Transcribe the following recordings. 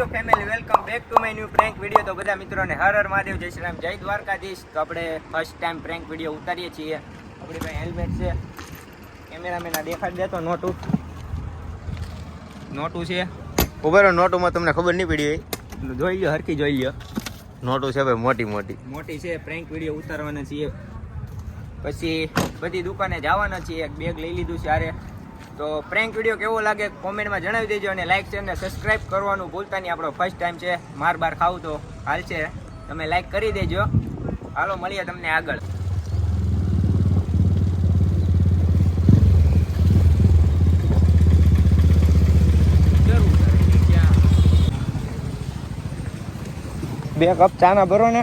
YouTube family welcome back to my new prank video તો બધા મિત્રોને હર હર મહાદેવ જય શ્રી રામ. જય દ્વારકાધીશ. તો આપણે ફર્સ્ટ ટાઈમ પ્રેન્ક વીડિયો ઉતારીએ છીએ. આપણી પાસે હેલ્મેટ છે. કેમેરામેન આ દેખાડી દેતો નોટું. નોટું છે. ઉભેરો નોટુમાં તમને ખબર નહીં પડી હોય. જોઈ લ્યો હરખી જોઈ લ્યો. નોટું છે ભાઈ મોટી મોટી. મોટી છે પ્રેન્ક વીડિયો ઉતારવાના છીએ. પછી બધી દુકાને જવાના છીએ. એક બેગ લઈ લીધું છે આરે તો પ્રેન્ક વીડિયો કેવો લાગે કોમેન્ટમાં જણાવી દેજો અને લાઈક છે અને સબસ્ક્રાઇબ કરવાનું ભૂલતા નહીં. આપણો ફર્સ્ટ ટાઈમ છે, માર બાર ખાવું તો હાલ છે. તમે લાઈક કરી દેજો. હાલો, મળીએ તમને આગળ. બે કપ ચાના ભરો ને.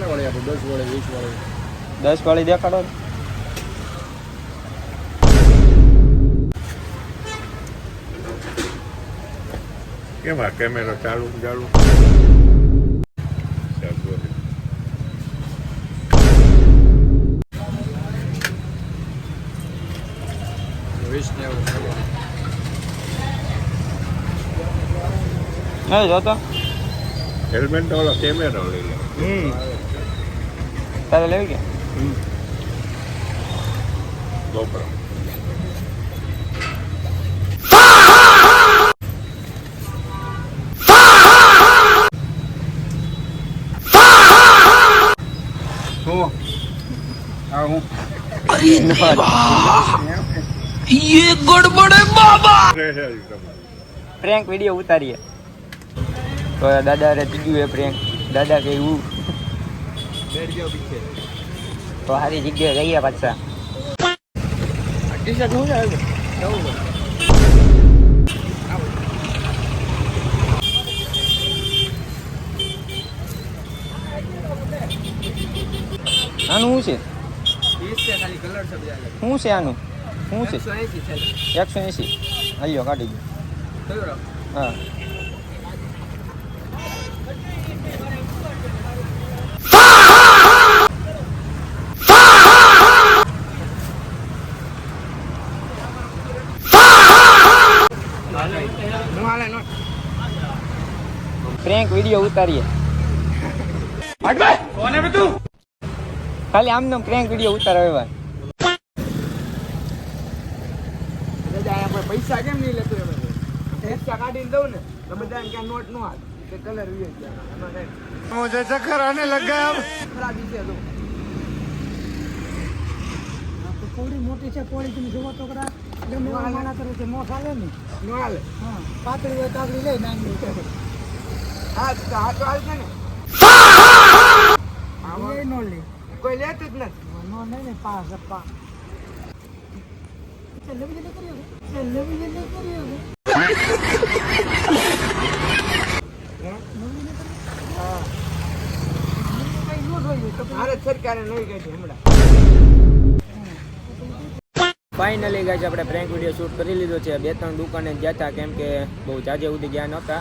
વાળી દસ વાળી દેખાડો ને. કેમ આ કેમેરો ચાલુ ચાલુ? નહીં જોતો? હેલ્મેટ ઓલો કેમેરો લઈ લે. હમ. તારે લેવી કે ગોપરો હું હા હું अरे देवा ये गड़बड़ है बाबा પ્રેન્ક વિડીયો ઉતારીએ તો દાદા રે જીગ્યું એ પ્રેન્ક દાદા કે એવું તો સારી જગ્યાએ જઈએ પાછા. આનું શું છે? શું છે આનું? શું છે? એકસો એંસી હાલ્યો કાઢી ગયો હા. પ્રેન્ક વીડિયો ઉતારીએ. ખાલી આમનો પ્રેન્ક વીડિયો ઉતારો એવા પૈસા કેમ નહીં લેતો પૈસા કાઢીને દઉં ને તો બધા ક્યાં નોટ નો હાલ કલર મુજે ચક્કર આને લગા ખરાબી છે તો કોળી મોટી છે કોળી તમે જોવો તો કરા ગમે માના કરે છે મોસ આવે ને. નો આવે હા પાતળી હોય તાગડી લઈ નાની હા તો હા તો હાલ છે ને નો લે કોઈ લેતું જ નથી. નો નહીં ને પા ગપ્પા છેલ્લે બીજે કર્યો છેલ્લે બીજે કર્યો ફાઇનલી આપણે પ્રેન્ક વીડિયો શૂટ કરી લીધો છે. બે ત્રણ દુકાને ગયા હતા કેમ કે બહુ જાજે સુધી ગયા નહોતા.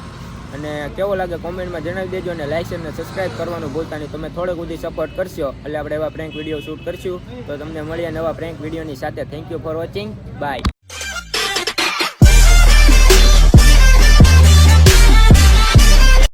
અને કેવો લાગે કોમેન્ટમાં જણાવી દેજો અને લાઈક અને સબસ્ક્રાઇબ કરવાનું ભૂલતા નહીં. તમે થોડેક સુધી સપોર્ટ કરશો. એટલે આપણે એવા પ્રેન્ક વીડિયો શૂટ કરશું. તો તમને મળીએ નવા પ્રેન્ક વિડીયોની સાથે. Thank you for watching bye